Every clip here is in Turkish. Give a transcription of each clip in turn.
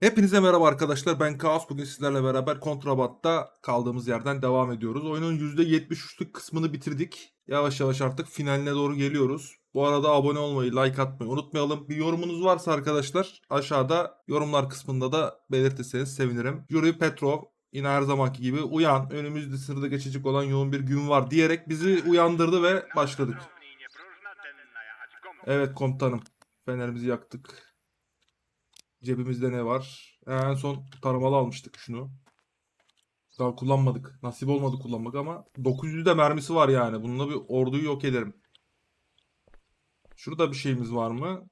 Hepinize merhaba arkadaşlar. Ben Kaos. Bugün sizlerle beraber Kontrabat'ta kaldığımız yerden devam ediyoruz. Oyunun %73'lük kısmını bitirdik. Yavaş yavaş artık finaline doğru geliyoruz. Bu arada abone olmayı, like atmayı unutmayalım. Bir yorumunuz varsa arkadaşlar aşağıda yorumlar kısmında da belirtirseniz sevinirim. Yuri Petrov yine her zamanki gibi uyan önümüzde sırada geçecek olan yoğun bir gün var diyerek bizi uyandırdı ve başladık. Evet komutanım. Fenerimizi yaktık. Cebimizde ne var? En son taramalı almıştık şunu. Daha kullanmadık. Nasip olmadı kullanmak ama 900 de mermisi var yani. Bununla bir orduyu yok ederim. Şurada bir şeyimiz var mı?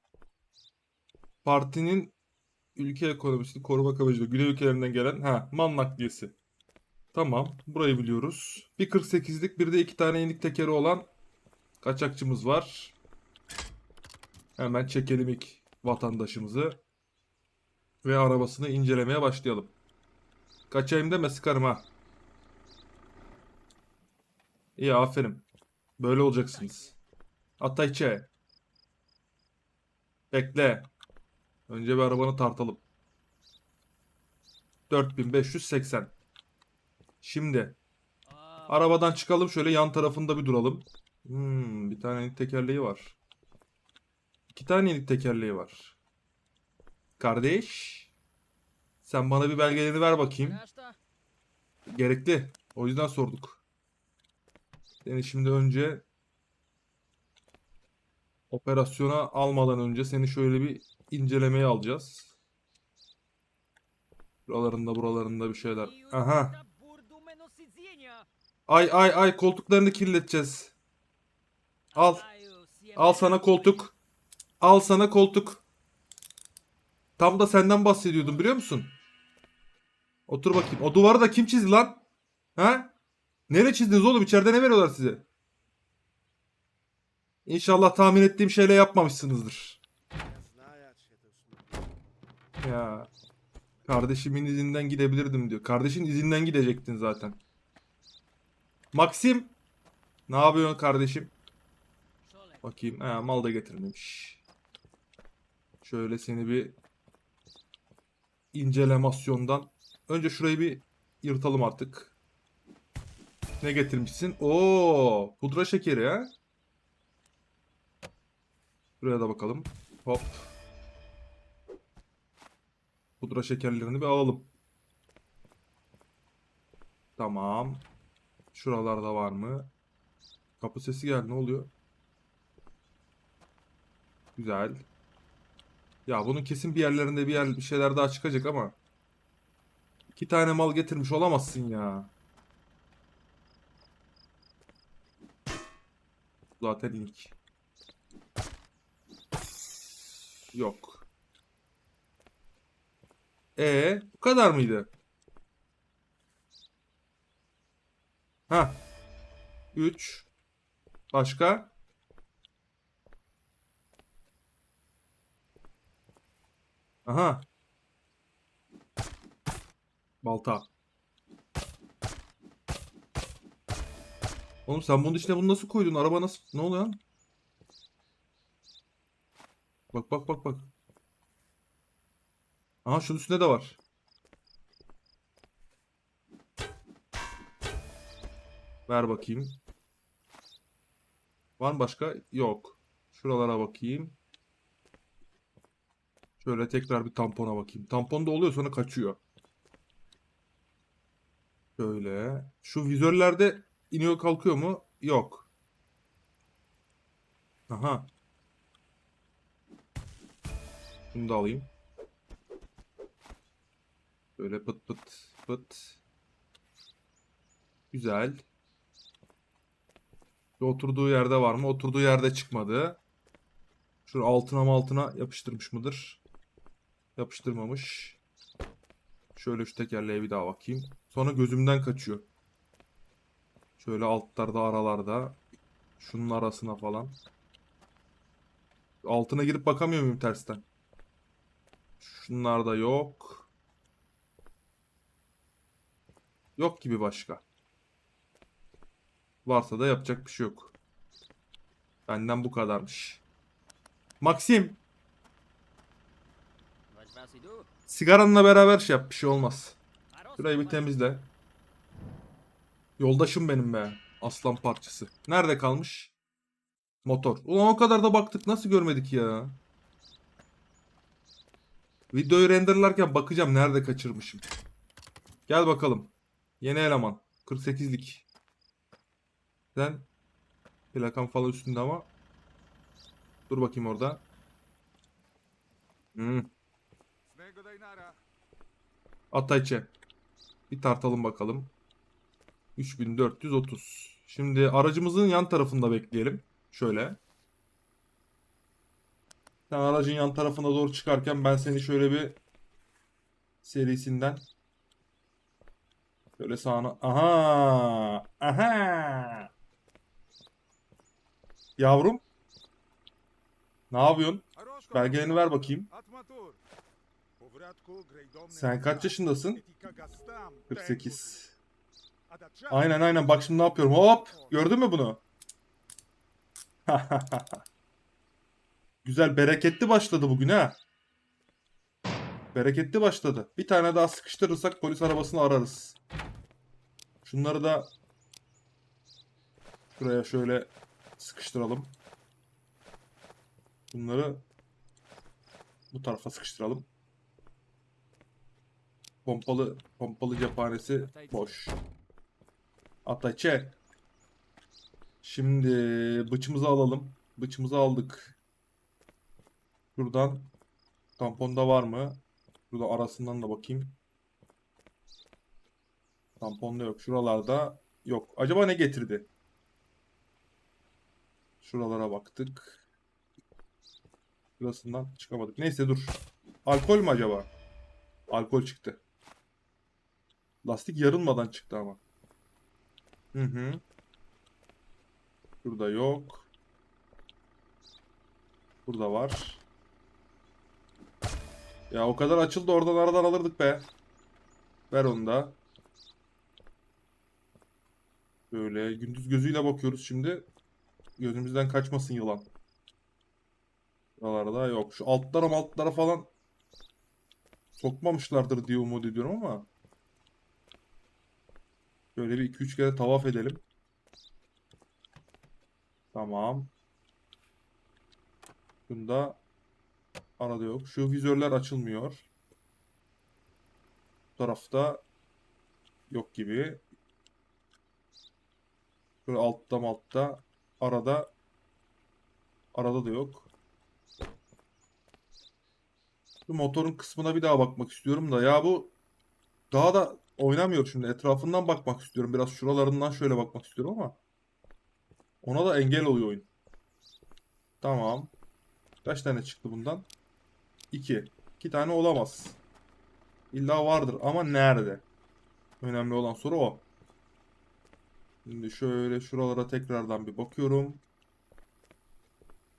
Partinin ülke ekonomisini korumak amacıyla Güney ülkelerinden gelen ha mal nakliyesi. Tamam. Burayı biliyoruz. Bir 48'lik bir de iki tane yenik tekeri olan kaçakçımız var. Hemen çekelim ilk vatandaşımızı. Ve arabasını incelemeye başlayalım. Kaçayım deme sıkarım ha. İyi aferin. Böyle olacaksınız. Atayçe. Bekle. Önce bir arabanı tartalım. 4580. Şimdi. Arabadan çıkalım şöyle yan tarafında bir duralım. Hmm, bir tane tekerleği var. İki tane inik tekerleği var. Kardeş. Sen bana bir belgelerini ver bakayım. Gerekli. O yüzden sorduk. Seni şimdi önce operasyona almadan önce seni şöyle bir incelemeye alacağız. Buralarında buralarında bir şeyler. Aha. Ay ay ay koltuklarını kirleteceğiz. Al. Al sana koltuk. Al sana koltuk. Tam da senden bahsediyordum biliyor musun? Otur bakayım. O duvarı da kim çizdi lan? Ha? Nereye çizdiniz oğlum? İçeride ne veriyorlar size? İnşallah tahmin ettiğim şeyle yapmamışsınızdır. Ya. Kardeşimin izinden gidebilirdim diyor. Kardeşin izinden gidecektin zaten. Maxim. Ne yapıyorsun kardeşim? Bakayım. Ha, mal da getirmemiş. Şöyle seni bir incelemasyondan. Önce şurayı bir yırtalım artık. Ne getirmişsin? Oo, pudra şekeri ha. Buraya da bakalım. Hop. Pudra şekerlerini bir alalım. Tamam. Şuralarda var mı? Kapı sesi geldi. Ne oluyor? Güzel. Ya bunun kesin bir yerlerinde bir yer bir şeyler daha çıkacak ama iki tane mal getirmiş olamazsın ya. Zaten ilk. Yok. E bu kadar mıydı? Ha. 3 Başka? Aha. Balta. Oğlum sen bunun içine bunu nasıl koydun? Araba nasıl? Ne oluyor lan? Bak bak bak bak. Aha şunun üstünde de var. Ver bakayım. Var mı başka? Yok. Şuralara bakayım. Şöyle tekrar bir tampona bakayım. Tampon da oluyor sonra kaçıyor. Şöyle. Şu vizörlerde iniyor kalkıyor mu? Yok. Aha. Bunu da alayım. Böyle pıt pıt pıt. Güzel. Bir oturduğu yerde var mı? Oturduğu yerde çıkmadı. Şurada altına altına yapıştırmış mıdır? Yapıştırmamış. Şöyle şu tekerleğe bir daha bakayım. Sonra gözümden kaçıyor. Şöyle altlarda aralarda. Şunun arasına falan. Altına girip bakamıyor muyum tersten? Şunlar yok. Yok gibi başka. Varsa da yapacak bir şey yok. Benden bu kadarmış. Maxim sigaranla beraber şey yap bir şey olmaz. Şurayı bir temizle. Yoldaşım benim be. Aslan parçası. Nerede kalmış? Motor. Ulan o kadar da baktık nasıl görmedik ya? Videoyu renderlarken bakacağım nerede kaçırmışım. Gel bakalım. Yeni eleman. 48'lik. Sen plakan falan üstünde ama. Dur bakayım orada. Hmm. Atayçe. Bir tartalım bakalım. 3430. Şimdi aracımızın yan tarafında bekleyelim. Şöyle. Sen aracın yan tarafına doğru çıkarken ben seni şöyle bir serisinden şöyle sağına aha aha yavrum ne yapıyorsun? Belgelerini ver bakayım. Sen kaç yaşındasın? Etika Gastam, 48. Adacha, Aynen aynen bak şimdi ne yapıyorum. Hop gördün mü bunu? Güzel bereketli başladı bugün ha. Bereketli başladı. Bir tane daha sıkıştırırsak polis arabasını ararız. Şunları da şuraya şöyle sıkıştıralım. Bunları bu tarafa sıkıştıralım. Pompalı pompalı cephanesi boş. Ata çek. Şimdi bıçımızı alalım. Bıçımızı aldık. Şuradan tamponda var mı? Burada arasından da bakayım. Tamponda yok. Şuralarda yok. Acaba ne getirdi? Şuralara baktık. Şurasından çıkamadık. Neyse dur. Alkol mü acaba? Alkol çıktı. Lastik yarılmadan çıktı ama. Hı hı. Burada yok. Burada var. Ya o kadar açıldı oradan aradan alırdık be. Ver onu da. Böyle gündüz gözüyle bakıyoruz şimdi. Gözümüzden kaçmasın yılan. Buralarda yok. Şu altlara altlara falan sokmamışlardır diye umut ediyorum ama. Böyle bir 2-3 kere tavaf edelim. Tamam. Bunda arada yok. Şu vizörler açılmıyor. Bu tarafta yok gibi. Böyle altta altta arada arada da yok. Şu motorun kısmına bir daha bakmak istiyorum da ya bu daha da oynamıyor şimdi. Etrafından bakmak istiyorum. Biraz şuralarından şöyle bakmak istiyorum ama ona da engel oluyor oyun. Tamam. Kaç tane çıktı bundan? 2. 2 tane olamaz. İlla vardır ama nerede? Önemli olan soru o. Şimdi şöyle şuralara tekrardan bir bakıyorum.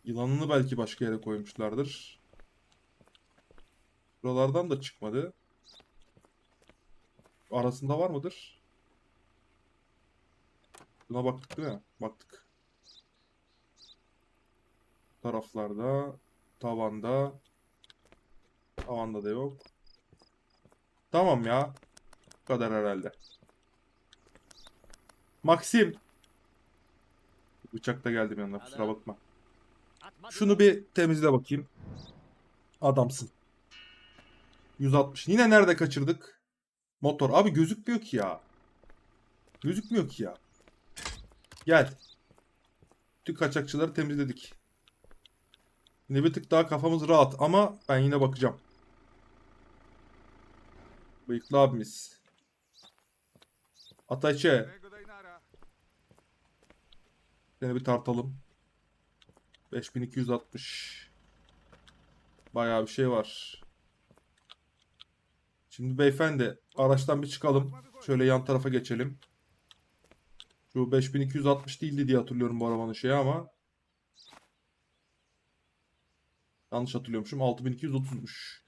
Yılanını belki başka yere koymuşlardır. Buralardan da çıkmadı. Arasında var mıdır? Buna baktık değil mi? Baktık. Taraflarda, tavanda, tavanda da yok. Tamam ya. Bu kadar herhalde. Maxim. Bıçak da geldim yanına kusura bakma. Şunu bir temizle bakayım. Adamsın. 160. Yine nerede kaçırdık? Motor. Abi gözükmüyor ki ya. Gözükmüyor ki ya. Gel. Tüm kaçakçıları temizledik. Yine bir tık daha kafamız rahat ama ben yine bakacağım. Bıyıklı abimiz. Dainara. Seni bir tartalım. 5260. Bayağı bir şey var. Şimdi beyefendi araçtan bir çıkalım. Şöyle yan tarafa geçelim. Şu 5260 değildi diye hatırlıyorum bu arabanın şeyi ama. Yanlış hatırlıyormuşum. 6230'muş.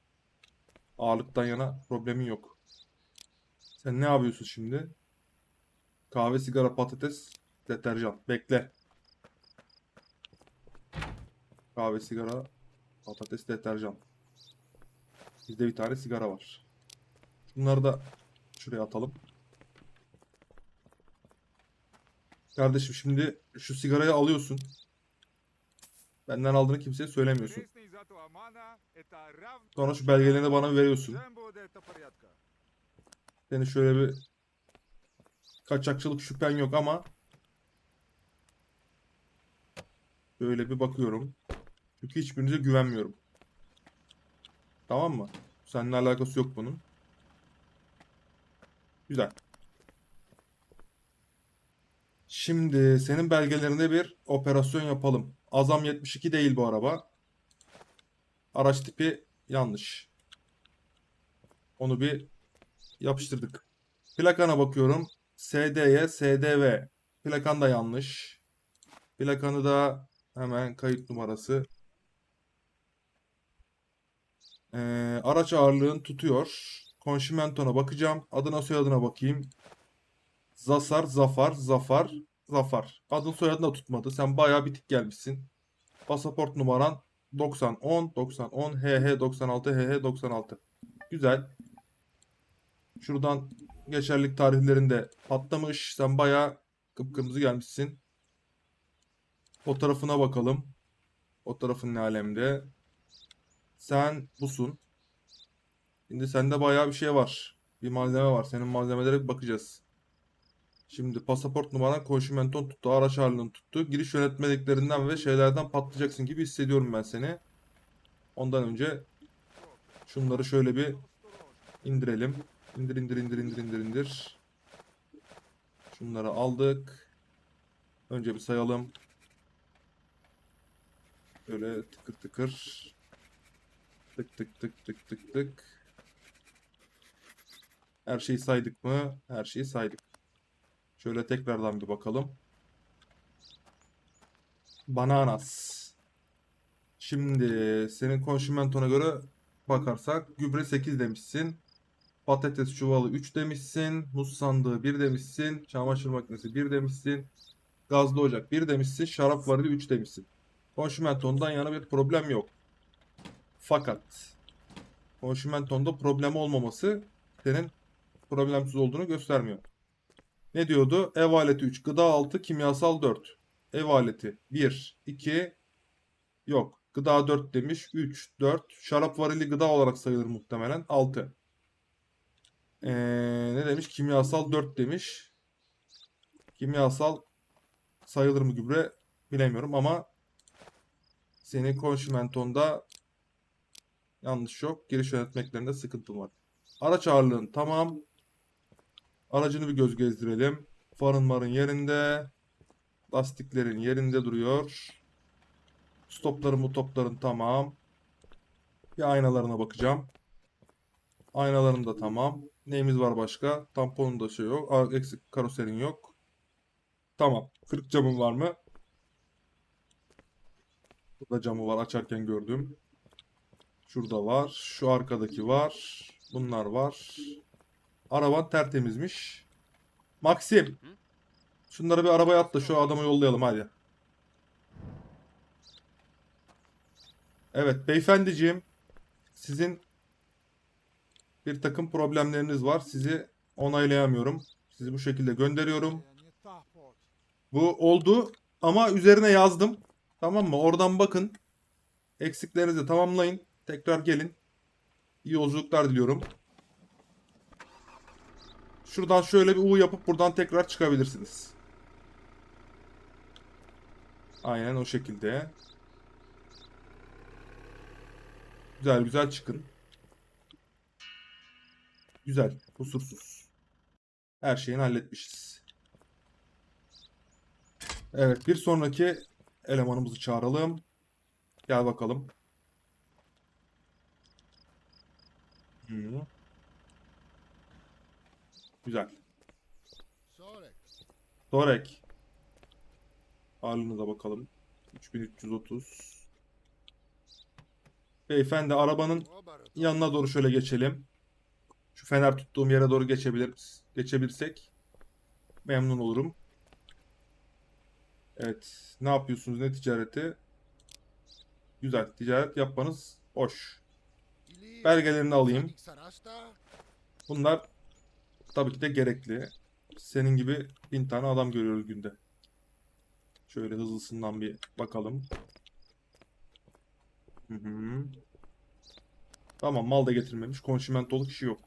Ağırlıktan yana problemin yok. Sen ne yapıyorsun şimdi? Kahve, sigara, patates, deterjan. Bekle. Kahve, sigara, Patates deterjan. Bizde bir tane sigara var. Bunları da şuraya atalım. Kardeşim şimdi şu sigarayı alıyorsun. Benden aldığını kimseye söylemiyorsun. Sonra şu belgelerini bana veriyorsun. Seni şöyle bir kaçakçılık şüphen yok ama böyle bir bakıyorum. Çünkü hiçbirinize güvenmiyorum. Tamam mı? Seninle alakası yok bunun. Güzel. Şimdi senin belgelerinde bir operasyon yapalım. Azam 72 değil bu araba. Araç tipi yanlış. Onu bir yapıştırdık. Plakana bakıyorum. SDY, SDV. Plakan da yanlış. Plakanı da hemen kayıt numarası. Ee, araç ağırlığın tutuyor. Konşimentona bakacağım. Adına soyadına bakayım. Zasar, Zafar, Zafar, Zafar. Adın soyadını da tutmadı. Sen bayağı bitik gelmişsin. Pasaport numaran 90 10 90 10 HH 96 HH 96. Güzel. Şuradan geçerlilik tarihlerinde patlamış. Sen bayağı kıpkırmızı gelmişsin. Fotoğrafına bakalım. Fotoğrafın ne alemde? Sen busun. Şimdi sende bayağı bir şey var. Bir malzeme var. Senin malzemelere bakacağız. Şimdi pasaport numaran konşimenton tuttu. Araç ağırlığın tuttu. Giriş yönetmeliklerinden ve şeylerden patlayacaksın gibi hissediyorum ben seni. Ondan önce şunları şöyle bir indirelim. İndir indir indir indir indir indir. Şunları aldık. Önce bir sayalım. Böyle tıkır tıkır. Tık tık tık tık tık tık. Her şeyi saydık mı? Her şeyi saydık. Şöyle tekrardan bir bakalım. Bananas. Şimdi senin konşimentona göre bakarsak gübre 8 demişsin. Patates çuvalı 3 demişsin. Muz sandığı 1 demişsin. Çamaşır makinesi 1 demişsin. Gazlı ocak 1 demişsin. Şarap varili 3 demişsin. Konşimentondan yana bir problem yok. Fakat konşimentonda problem olmaması senin problemsiz olduğunu göstermiyor. Ne diyordu? Ev aleti 3, gıda 6, kimyasal 4. Ev aleti 1, 2, yok. Gıda 4 demiş. 3, 4. Şarap varili gıda olarak sayılır muhtemelen. 6. Ee, ne demiş? Kimyasal 4 demiş. Kimyasal sayılır mı gübre bilemiyorum ama senin konşimentonda yanlış yok. Giriş yönetmeklerinde sıkıntı var. Araç ağırlığın tamam. Aracını bir göz gezdirelim. Farın marın yerinde. Lastiklerin yerinde duruyor. Stopların bu topların tamam. Bir aynalarına bakacağım. Aynaların da tamam. Neyimiz var başka? Tamponun da şey yok. Eksik karoserin yok. Tamam. Kırık camın var mı? Burada camı var açarken gördüm. Şurada var. Şu arkadaki var. Bunlar var. Araban tertemizmiş. Maxim. Şunları bir arabaya at da şu adamı yollayalım hadi. Evet beyefendiciğim. Sizin bir takım problemleriniz var. Sizi onaylayamıyorum. Sizi bu şekilde gönderiyorum. Bu oldu ama üzerine yazdım. Tamam mı? Oradan bakın. Eksiklerinizi tamamlayın. Tekrar gelin. İyi yolculuklar diliyorum. Şuradan şöyle bir U yapıp buradan tekrar çıkabilirsiniz. Aynen o şekilde. Güzel güzel çıkın. Güzel. Kusursuz. Her şeyini halletmişiz. Evet bir sonraki elemanımızı çağıralım. Gel bakalım. Hı. Güzel. Torek. Ağırlığına bakalım. 3330. Beyefendi arabanın yanına doğru şöyle geçelim. Şu fener tuttuğum yere doğru geçebilir geçebilirsek memnun olurum. Evet. Ne yapıyorsunuz? Ne ticareti? Güzel. Ticaret yapmanız hoş. Belgelerini alayım. Bunlar tabii ki de gerekli. Senin gibi bin tane adam görüyoruz günde. Şöyle hızlısından bir bakalım. Hı hı. Tamam mal da getirmemiş. Konşimentoluk işi yok.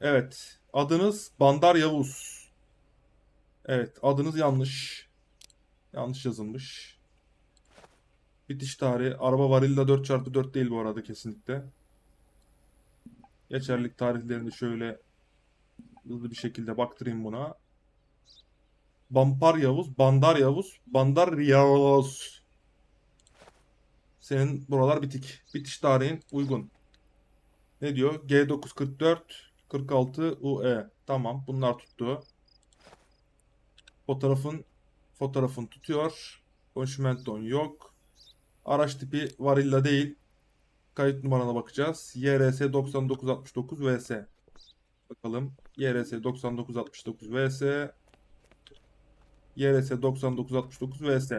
Evet. Adınız Bandar Yavuz. Evet. Adınız yanlış. Yanlış yazılmış. Bitiş tarihi. Araba varilla 4x4 değil bu arada kesinlikle. Geçerlilik tarihlerini şöyle hızlı bir şekilde baktırayım buna. Bampar Yavuz, Bandar Yavuz, Bandar Yavuz. Senin buralar bitik. Bitiş tarihin uygun. Ne diyor? G944 46 UE. Tamam, bunlar tuttu. Fotoğrafın fotoğrafın tutuyor. Konşimenton yok. Araç tipi varilla değil. Kayıt numarana bakacağız. YRS 9969 VS. Bakalım. YRS 9969 VS. YRS 9969 VS.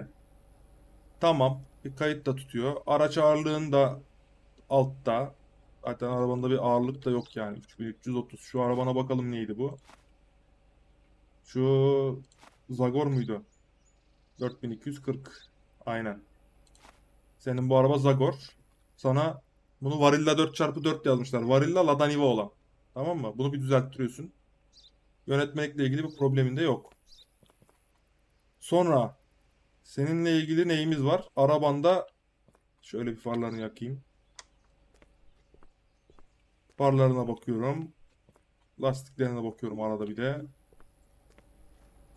Tamam. Bir kayıt da tutuyor. Araç ağırlığın da altta. Zaten arabanda bir ağırlık da yok yani. 3330. Şu arabana bakalım neydi bu? Şu Zagor muydu? 4240. Aynen. Senin bu araba Zagor. Sana bunu Varilla 4x4 yazmışlar. Varilla Lada Niva olan. Tamam mı? Bunu bir düzelttiriyorsun. Yönetmelikle ilgili bir problemin de yok. Sonra seninle ilgili neyimiz var? Arabanda şöyle bir farlarını yakayım. Farlarına bakıyorum. Lastiklerine bakıyorum arada bir de.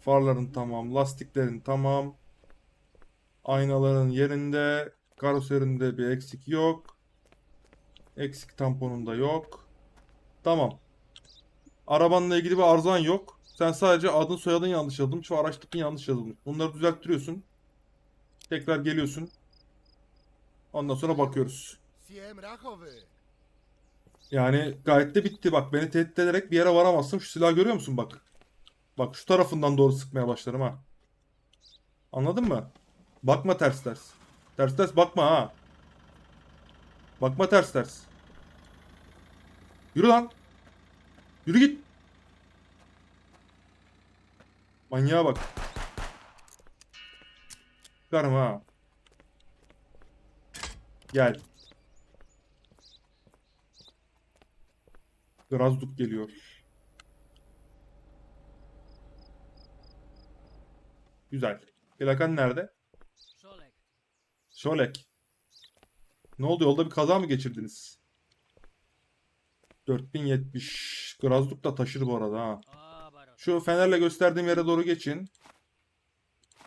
Farların tamam, lastiklerin tamam. Aynaların yerinde, karoserinde bir eksik yok. Eksik tamponun da yok. Tamam. Arabanla ilgili bir arızan yok. Sen sadece adın soyadın yanlış yazılmış şu araç tipin yanlış yazılmış. Bunları düzelttiriyorsun. Tekrar geliyorsun. Ondan sonra bakıyoruz. Yani gayet de bitti. Bak beni tehdit ederek bir yere varamazsın. Şu silahı görüyor musun bak. Bak şu tarafından doğru sıkmaya başlarım ha. Anladın mı? Bakma ters ters. Ters ters bakma ha. Bakma ters ters. Yürü lan. Yürü git. Manyağa bak. Çıkarım ha. Gel. Grazduk geliyor. Güzel. Plakan nerede? Solek. Şolek. Ne oldu yolda bir kaza mı geçirdiniz? 4070. Grazduk da taşır bu arada ha. Şu fenerle gösterdiğim yere doğru geçin.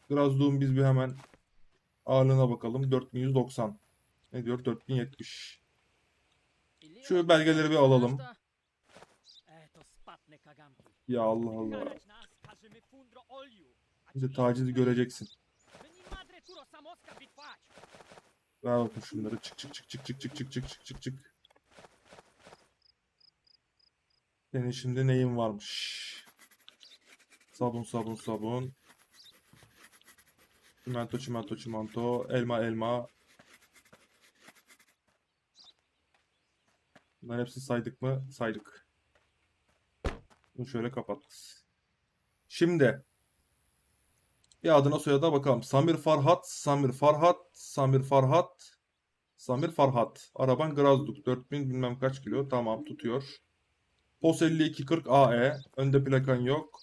Grazduk'un biz bir hemen ağırlığına bakalım. 4190. Ne diyor? 4070. Ili Şu belgeleri bir alalım. Ya Allah Allah. Bize ci tacizi göreceksin. Ver bakayım şunları. Çık çık çık çık çık çık çık çık çık çık çık. Senin şimdi neyin varmış? Sabun sabun sabun. Çimento çimento çimento. Elma elma. Bunların hepsini saydık mı? Saydık. Bunu şöyle kapat. Şimdi bir adına soyadına bakalım. Samir Farhat, Samir Farhat, Samir Farhat, Samir Farhat. Araban Grazduk. 4000 bilmem kaç kilo. Tamam tutuyor. POS 5240 AE. Önde plakan yok.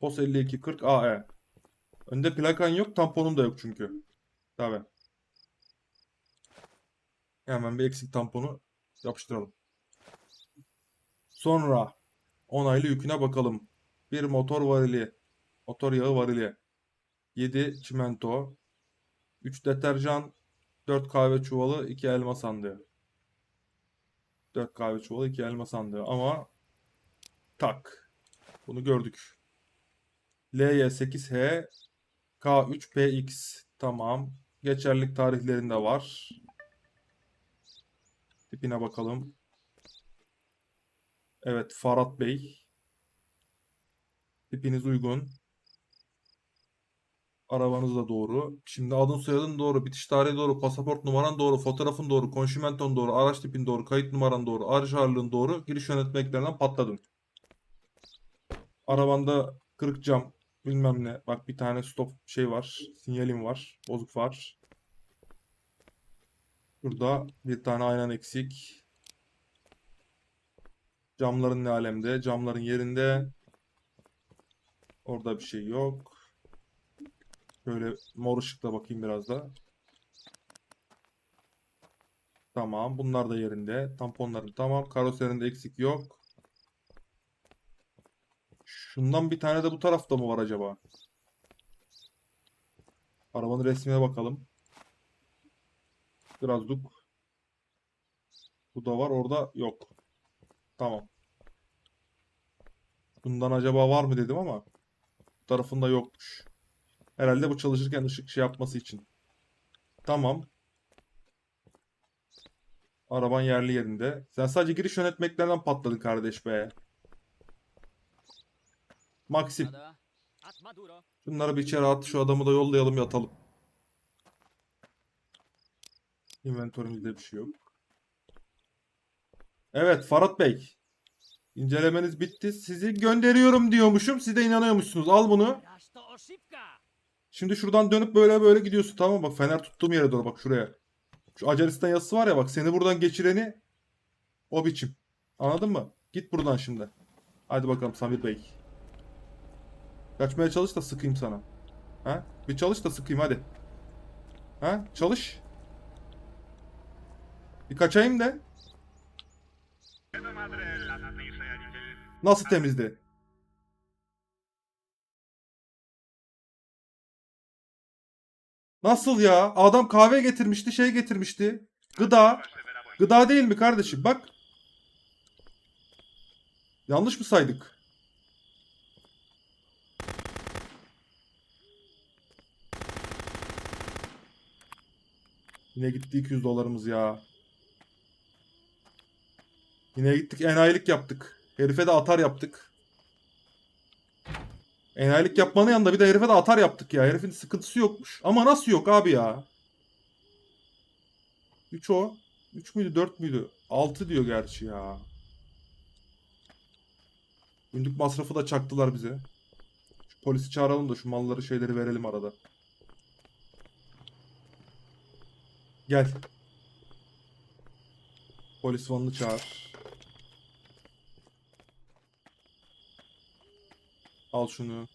POS 5240 AE. Önde plakan yok. Tamponum da yok çünkü. Tabii. Hemen bir eksik tamponu yapıştıralım. Sonra onaylı yüküne bakalım. Bir motor varili. Motor yağı varili. 7 çimento. 3 deterjan. 4 kahve çuvalı. 2 elma sandığı. 4 kahve çuvalı. 2 elma sandığı. Ama tak. Bunu gördük. LY8H K3PX. Tamam. Geçerlilik tarihlerinde var. Tipine bakalım. Evet Farhat Bey. Tipiniz uygun. Arabanız da doğru. Şimdi adın soyadın doğru. Bitiş tarihi doğru. Pasaport numaran doğru. Fotoğrafın doğru. Konşimenton doğru. Araç tipin doğru. Kayıt numaran doğru. Araç ağırlığın doğru. Giriş yönetmeliklerinden patladın. Arabanda kırık cam bilmem ne. Bak bir tane stop şey var. Sinyalim var. Bozuk var. Burada bir tane aynan eksik. Camların ne alemde? Camların yerinde. Orada bir şey yok. Şöyle mor ışıkla bakayım biraz da. Tamam. Bunlar da yerinde. Tamponların tamam. Karoserinde eksik yok. Şundan bir tane de bu tarafta mı var acaba? Arabanın resmine bakalım. Biraz duk. Bu da var. Orada yok. Tamam. Bundan acaba var mı dedim ama bu tarafında yokmuş. Herhalde bu çalışırken ışık şey yapması için. Tamam. Araban yerli yerinde. Sen sadece giriş yönetmeklerinden patladın kardeş be. Maxim. Bunları bir içeri at. Şu adamı da yollayalım yatalım. Inventörümüzde bir şey yok. Evet Farhat Bey. İncelemeniz bitti. Sizi gönderiyorum diyormuşum. Siz de inanıyormuşsunuz. Al bunu. Şimdi şuradan dönüp böyle böyle gidiyorsun tamam mı? Bak fener tuttuğum yere doğru bak şuraya. Şu Acaristan yazısı var ya bak seni buradan geçireni o biçim. Anladın mı? Git buradan şimdi. Hadi bakalım Samir Bey. Kaçmaya çalış da sıkayım sana. Ha? Bir çalış da sıkayım hadi. Ha? Çalış. Bir kaçayım da. Nasıl temizdi? Nasıl ya? Adam kahve getirmişti, şey getirmişti. Gıda. Gıda değil mi kardeşim? Bak. Yanlış mı saydık? Yine gitti 200 dolarımız ya. Yine gittik enayilik yaptık. Herife de atar yaptık. Enayilik yapmanın yanında bir de herife de atar yaptık ya. Herifin sıkıntısı yokmuş. Ama nasıl yok abi ya? 3 o. 3 müydü 4 müydü? 6 diyor gerçi ya. Günlük masrafı da çaktılar bize. Şu polisi çağıralım da şu malları şeyleri verelim arada. Gel. Polis vanını çağır. Al şunu.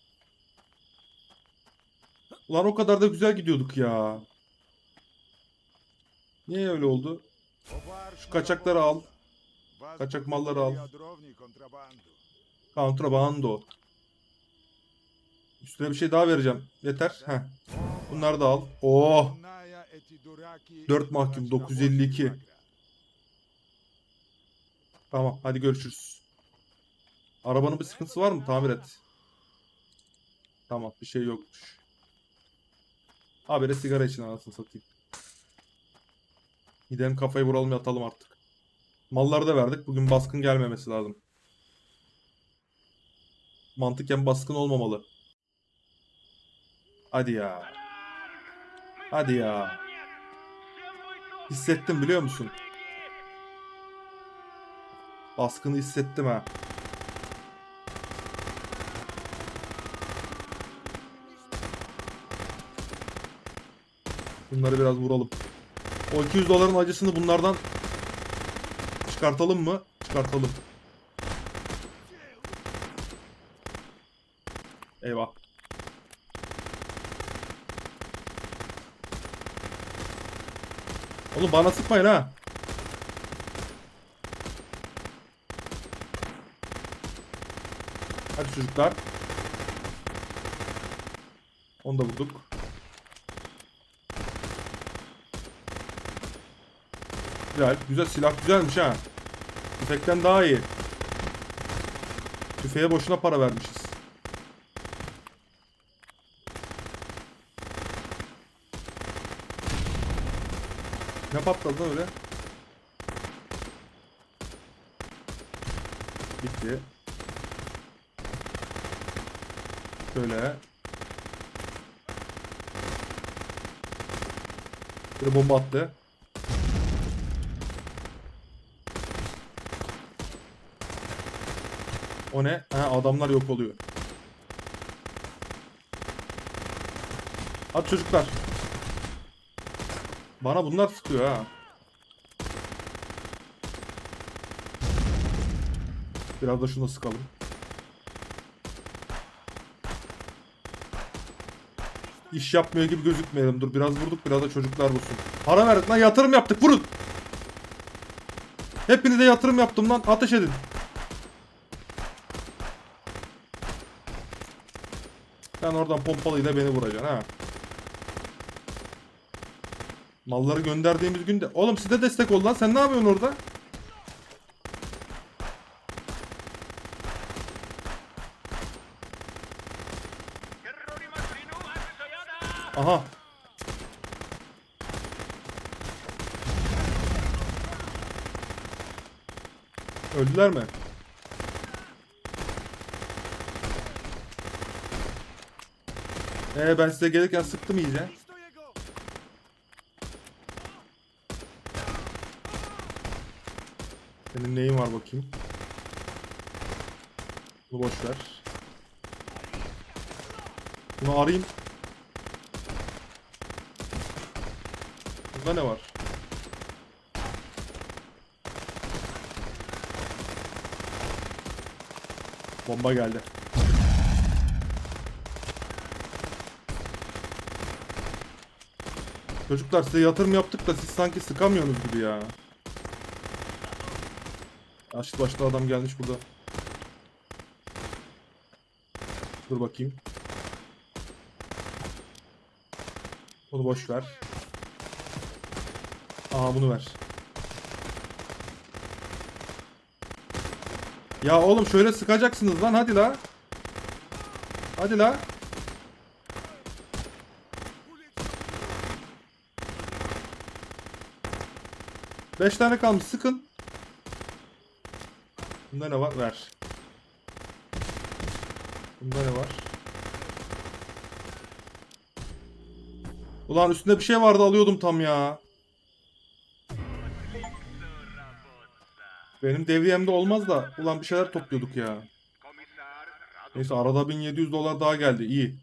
Ulan o kadar da güzel gidiyorduk ya. Niye öyle oldu? Şu kaçakları al. Kaçak malları al. Kontrabando. Üstüne bir şey daha vereceğim. Yeter. Heh. Bunları da al. Oh. 4 mahkum 952. Tamam hadi görüşürüz. Arabanın bir sıkıntısı var mı? Tamir et. Tamam bir şey yokmuş. Habire sigara için anasını satayım. Gidelim kafayı vuralım yatalım artık. Malları da verdik. Bugün baskın gelmemesi lazım. Mantıken baskın olmamalı. Hadi ya. Hadi ya. Hissettim biliyor musun? Baskını hissettim ha. Bunları biraz vuralım. O 200 doların acısını bunlardan çıkartalım mı? Çıkartalım. Eyvah. Oğlum bana sıkmayın ha. Hadi çocuklar. Onu da vurduk. Güzel. Güzel. Silah güzelmiş ha. Tüfekten daha iyi. Tüfeğe boşuna para vermişiz. Ne patladı öyle? Bitti. Şöyle. Bir bomba attı. O ne? Ha, adamlar yok oluyor. Hadi çocuklar. Bana bunlar sıkıyor ha. Biraz da şunu sıkalım. İş yapmıyor gibi gözükmeyelim. Dur biraz vurduk biraz da çocuklar vursun. Para verdik lan yatırım yaptık vurun. Hepinize yatırım yaptım lan ateş edin. Sen oradan pompalıyla beni vuracaksın ha. Malları gönderdiğimiz günde. Oğlum size destek ol lan. Sen ne yapıyorsun orada? Aha. Öldüler mi? Ee ben size gelirken sıktım iyice. Senin neyin var bakayım? Bunu boş. Bunu arayayım. Burada ne var? Bomba geldi. Çocuklar size yatırım yaptık da siz sanki sıkamıyorsunuz gibi ya. Yaşlı başlı adam gelmiş burada. Dur bakayım. Onu boş ver. Aa bunu ver. Ya oğlum şöyle sıkacaksınız lan hadi la. Hadi la. Beş tane kalmış sıkın. Bunda ne var? Ver. Bunda ne var? Ulan üstünde bir şey vardı alıyordum tam ya. Benim devriyemde olmaz da ulan bir şeyler topluyorduk ya. Neyse arada 1700 dolar daha geldi. İyi.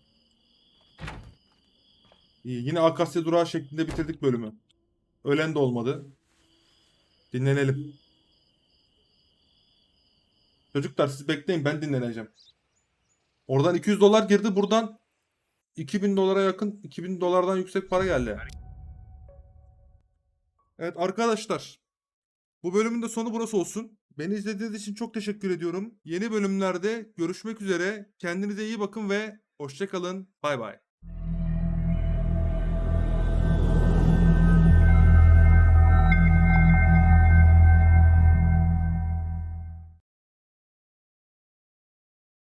İyi. Yine Akasya durağı şeklinde bitirdik bölümü. Ölen de olmadı. Dinlenelim. Çocuklar siz bekleyin ben dinleneceğim. Oradan 200 dolar girdi buradan 2000 dolara yakın 2000 dolardan yüksek para geldi. Evet arkadaşlar bu bölümün de sonu burası olsun. Beni izlediğiniz için çok teşekkür ediyorum. Yeni bölümlerde görüşmek üzere. Kendinize iyi bakın ve hoşçakalın. Bay bay.